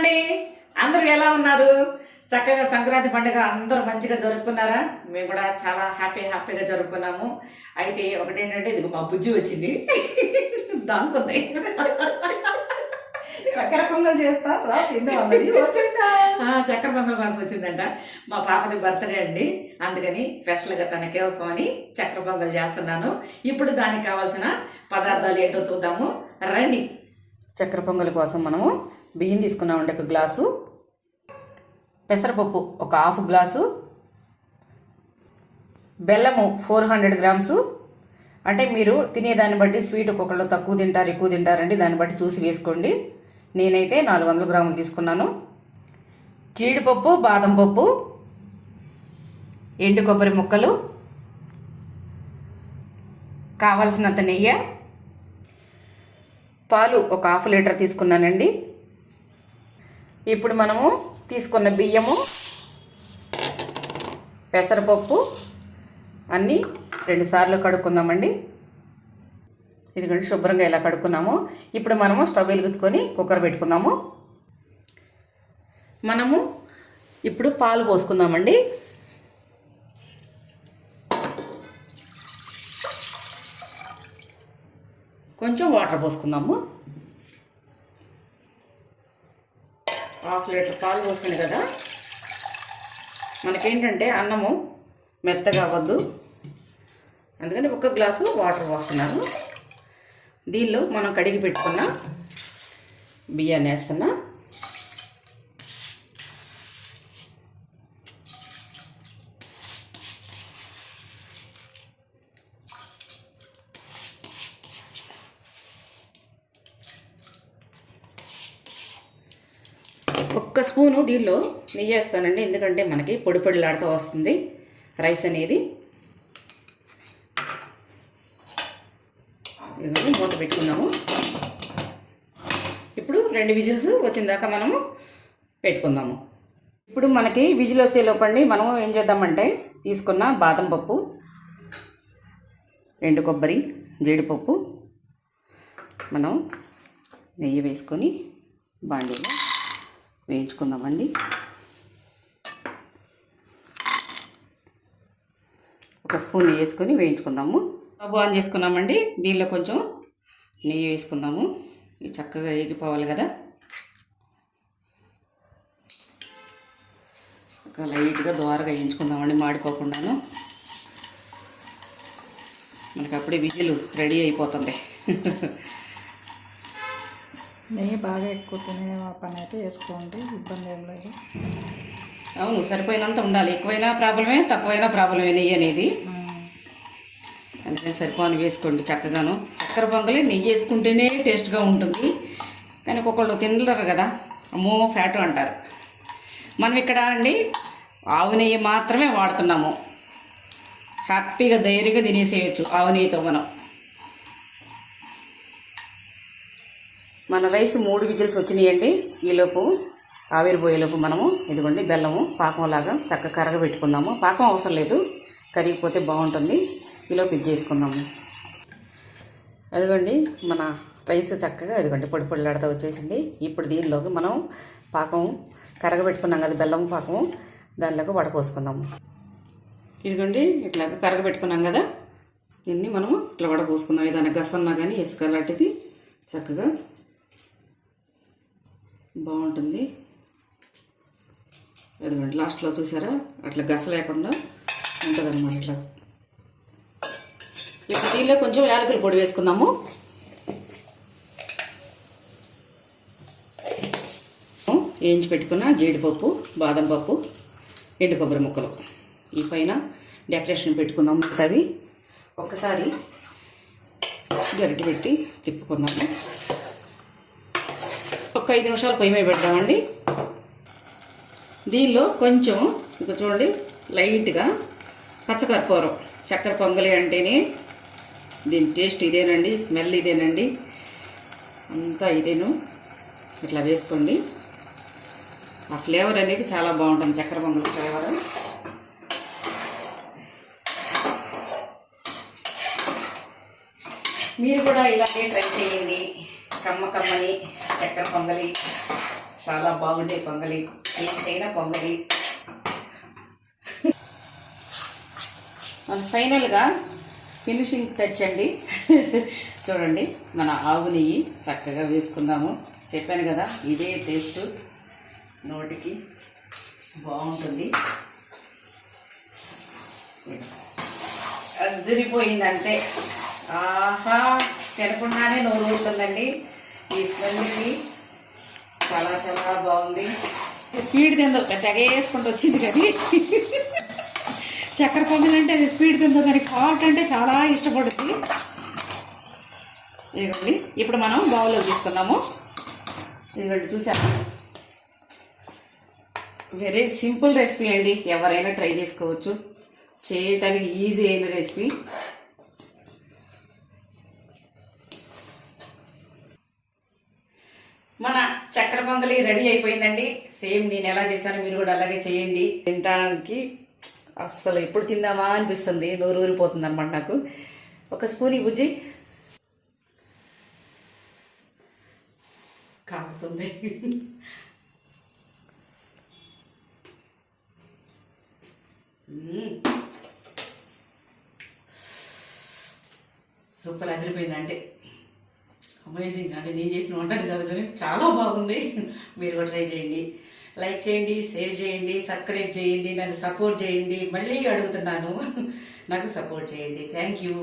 అండి అందరూ ఎలా ఉన్నారు? చక్కగా సంక్రాంతి పండుగ అందరూ మంచిగా జరుపుకున్నారా? మేము కూడా చాలా హ్యాపీ హ్యాపీగా జరుపుకున్నాము. అయితే ఒకటి ఏంటంటే ఇది మా బుజ్జి వచ్చింది. దానుకుంది చక్కెర పొంగల్ చేస్తా రా వచ్చేసా. చక్కెర పొంగల్ కోసం వచ్చిందంట. మా పాపది బర్త్డే అండి. అందుకని స్పెషల్గా తన కోసం అని చక్కెర పొంగల్ చేస్తున్నాను. ఇప్పుడు దానికి కావాల్సిన పదార్థాలు ఏంటో చూద్దాము. రండి. చక్కెర పొంగల్ కోసం మనము బియ్యం తీసుకున్నామండి ఒక గ్లాసు. పెసరపప్పు ఒక హాఫ్ గ్లాసు. బెల్లము ఫోర్ హండ్రెడ్ గ్రామ్స్. అంటే మీరు తినేదాన్ని బట్టి స్వీట్ ఒక్కొక్కళ్ళు తక్కువ తింటారు ఎక్కువ తింటారండి. దాన్ని బట్టి చూసి వేసుకోండి. నేనైతే నాలుగు వందల గ్రాములు తీసుకున్నాను. జీడిపప్పు బాదం పప్పు ఎండు కొబ్బరి ముక్కలు కావలసినంత నెయ్యి పాలు ఒక హాఫ్ లీటర్ తీసుకున్నానండి. ఇప్పుడు మనము తీసుకున్న బియ్యము పెసరపప్పు అన్నీ రెండుసార్లు కడుక్కుందామండి. ఇదిగోండి శుభ్రంగా ఇలా కడుక్కున్నాము. ఇప్పుడు మనము స్టవ్ వెలిగించుకొని కుక్కర్ పెట్టుకుందాము. మనము ఇప్పుడు పాలు పోసుకుందామండి. కొంచెం వాటర్ పోసుకుందాము. హాఫ్ లీటర్ పాలు పోసాను కదా? మనకేంటంటే అన్నము మెత్తగా అవ్వద్దు. అందుకని ఒక గ్లాసు వాటర్ పోస్తున్నాను దీనిలో మనం కడిగి పెట్టుకున్న బియ్యాన్ని వేస్తున్నా. ఒక్క స్పూను దీనిలో నెయ్యి వేస్తానండి. ఎందుకంటే మనకి పొడి పొడిలాడుతూ వస్తుంది రైస్ అనేది. మూత పెట్టుకుందాము ఇప్పుడు రెండు విజిల్స్ వచ్చిందాక మనము పెట్టుకుందాము. ఇప్పుడు మనకి విజిల్ వచ్చే లోపండి మనము ఏం చేద్దామంటే తీసుకున్న బాదం పప్పు ఎండు కొబ్బరి జీడిపప్పు మనం నెయ్యి వేసుకొని బాండీలో వేయించుకుందామండి. ఒక స్పూన్ వేసుకొని వేయించుకుందాము. స్టవ్ ఆన్ చేసుకున్నామండి. దీనిలో కొంచెం నెయ్యి వేసుకుందాము. ఇవి చక్కగా ఎగిపోవాలి కదా. ఒక లైట్గా దోరగా వేయించుకుందామండి మాడిపోకుండాను. మనకి అప్పుడే విజిల్ రెడీ అయిపోతుంది. నెయ్యి బాగా ఎక్కువ తినే పని అయితే వేసుకోండి ఇబ్బంది ఏం లేదు. అవును సరిపోయినంత ఉండాలి. ఎక్కువైనా ప్రాబ్లమే తక్కువైనా ప్రాబ్లమే నెయ్యి అనేది. అందుకని సరిపోని వేసుకోండి చక్కగాను. చక్కెర పొంగలి నెయ్యి వేసుకుంటేనే టేస్ట్గా ఉంటుంది. కానీ ఒక్కొక్కళ్ళు తినలేరు కదా. అమ్మో ఫ్యాట్ అంటారు. మనం ఇక్కడ అండి ఆవు నెయ్యి మాత్రమే వాడుతున్నాము. హ్యాపీగా ధైర్యంగా తినేసేయచ్చు ఆవు నెయ్యితో మనం. మన రైస్ మూడు విజిల్స్ వచ్చినాయండి. ఈలోపు ఆవిరిపోయేలోపు మనము ఇదిగోండి బెల్లము పాకంలాగా చక్క కరగబెట్టుకుందాము పాకం అవసరం లేదు కరిగిపోతే బాగుంటుంది. ఈలోపు ఇది చేసుకుందాము. అదిగోండి మన రైస్ చక్కగా ఇదిగోండి పొడి పొడిలాడుతూ వచ్చేసింది. ఇప్పుడు దీనిలోకి మనం పాకం కరగబెట్టుకున్నాం కదా బెల్లం పాకం దానిలోకి వడపోసుకుందాము ఇదిగోండి ఇట్లా కరగబెట్టుకున్నాం కదా దీన్ని మనము ఇట్లా వడపోసుకుందాం ఏదైనా గసన్నా కానీ ఇసుక లాంటిది చక్కగా బాగుంటుంది. అదిగోండి లాస్ట్లో చూసారా? అట్లా గస లేకుండా ఉంటుంది అనమాట ఇట్లా. ఇప్పుడు దీనిలో కొంచెం యాలకుల పొడి వేసుకుందాము. వేయించి పెట్టుకున్న జీడిపప్పు బాదం పప్పు ఎండు కొబ్బరి ముక్కలు. ఈ పైన డెకరేషన్ పెట్టుకుందాం మిగతావి ఒక్కసారి గరిటె పెట్టి తిప్పుకుందాము. ఒక ఐదు నిమిషాలు పొయ్యి మీద పెడదామండి. దీనిలో కొంచెం ఇక చూడండి లైట్గా పచ్చకర్పూరం. చక్కెర పొంగలి అంటేనే దీని టేస్ట్ ఇదేనండి స్మెల్ ఇదేనండి. అంతా ఇదేను. ఇట్లా వేసుకోండి. ఆ ఫ్లేవర్ అనేది చాలా బాగుంటుంది చక్కెర పొంగల ఫ్లేవర్. మీరు కూడా ఇలాగే ట్రై చేయండి. కమ్మ కమ్మని. చక్కెర పొంగలి. చాలా బాగుండే పొంగలి. ఏంటైనా పొంగలి. మన ఫైనల్గా ఫినిషింగ్ టచ్ అండి. చూడండి మన ఆవు నెయ్యి చక్కగా వేసుకుందాము చెప్పాను కదా ఇదే టేస్ట్ నోటికి బాగుంటుంది. అదిరిపోయిందంటే. ఆహా తినకుండానే నోరు ఉంటుందండి ఈ చాలా చాలా బాగుంది. స్పీడ్ తిందో తెగేసుకుంటూ వచ్చింది కానీ చక్కెర పొంగల్ అంటే అది స్పీడ్ తిందో దానికి హాట్ అంటే చాలా ఇష్టపడుతుంది ఇదిగోండి ఇప్పుడు మనం బౌల్లో తీసుకున్నాము ఇదిగోండి చూసాము వెరీ సింపుల్ రెసిపీ అండి. ఎవరైనా ట్రై చేసుకోవచ్చు. చేయటానికి ఈజీ అయిన రెసిపీ. మన చక్కెర పొంగలి రెడీ అయిపోయిందండి. సేమ్ నేను ఎలా చేశానో మీరు కూడా అలాగే చేయండి. తినడానికి అస్సలు ఎప్పుడు తిందామా అనిపిస్తుంది. నోరు ఊరిపోతుంది అనమాట నాకు. ఒక స్పూన్ ఈ బుజ్జి. కాలుతుంది. సూపర్ అదిరిపోయిందంటే. అమేజింగ్ అంటే నేను చేసిన వంటలు కాదు కానీ చాలా బాగుంది. మీరు కూడా ట్రై చేయండి. లైక్ చేయండి సేవ్ చేయండి సబ్స్క్రైబ్ చేయండి నన్ను సపోర్ట్ చేయండి. మళ్ళీ అడుగుతున్నాను. నాకు సపోర్ట్ చేయండి. Thank you